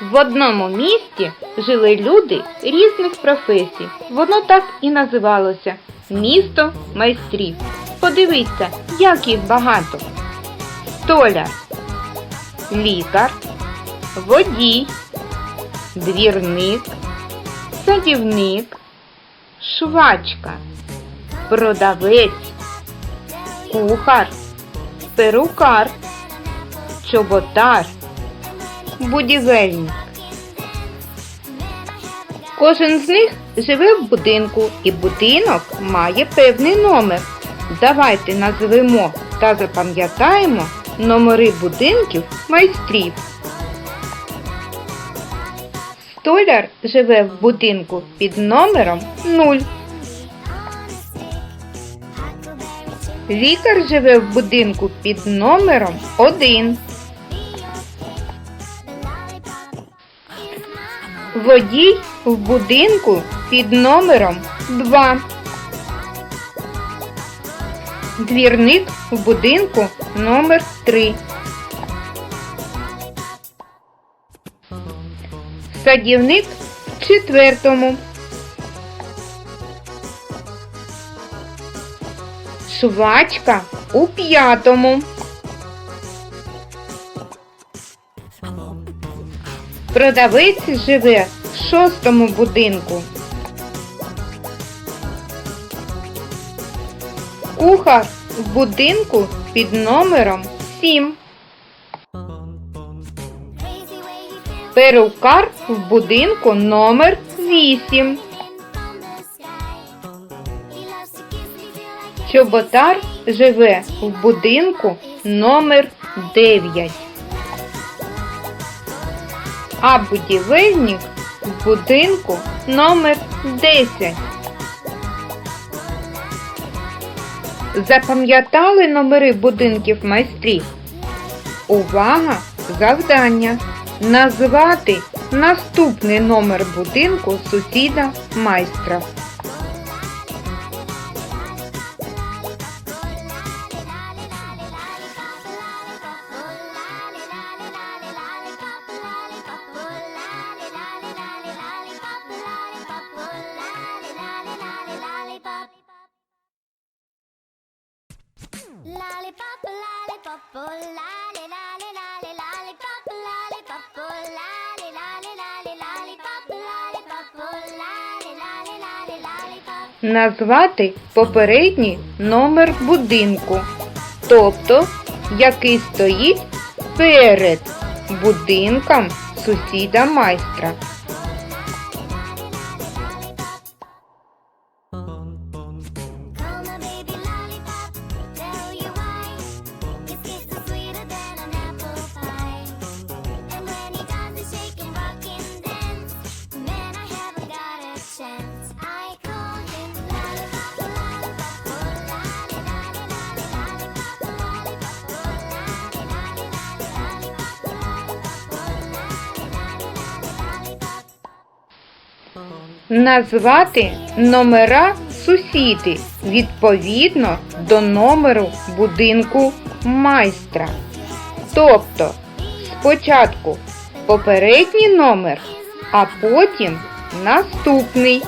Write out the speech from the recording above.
В одному місті жили люди різних професій. Воно так і називалося місто майстрів. Подивіться, як їх багато. Столяр, лікар, водій, двірник, садівник, швачка, продавець, кухар, перукар, чоботар, будівельник. Кожен з них живе в будинку, і будинок має певний номер. Давайте назвемо та запам'ятаємо номери будинків майстрів. Столяр живе в будинку під номером 0. Лікар живе в будинку під номером 1. Водій в будинку під номером 2. Двірник в будинку номер 3. Садівник в четвертому. Швачка у п'ятому. Продавець живе в шостому будинку. Кухар в будинку під номером 7. Crazy way he feels Перукар в будинку номер 8. Чоботар живе в будинку номер 9. А будівельник в будинку номер 10. Запам'ятали номери будинків майстрів? Увага! Завдання! Назвати наступний номер будинку сусіда майстра. Назвати попередній номер будинку, тобто який стоїть перед будинком сусіда майстра. Назвати номера сусіди відповідно до номеру будинку майстра. Тобто спочатку попередній номер, а потім наступний.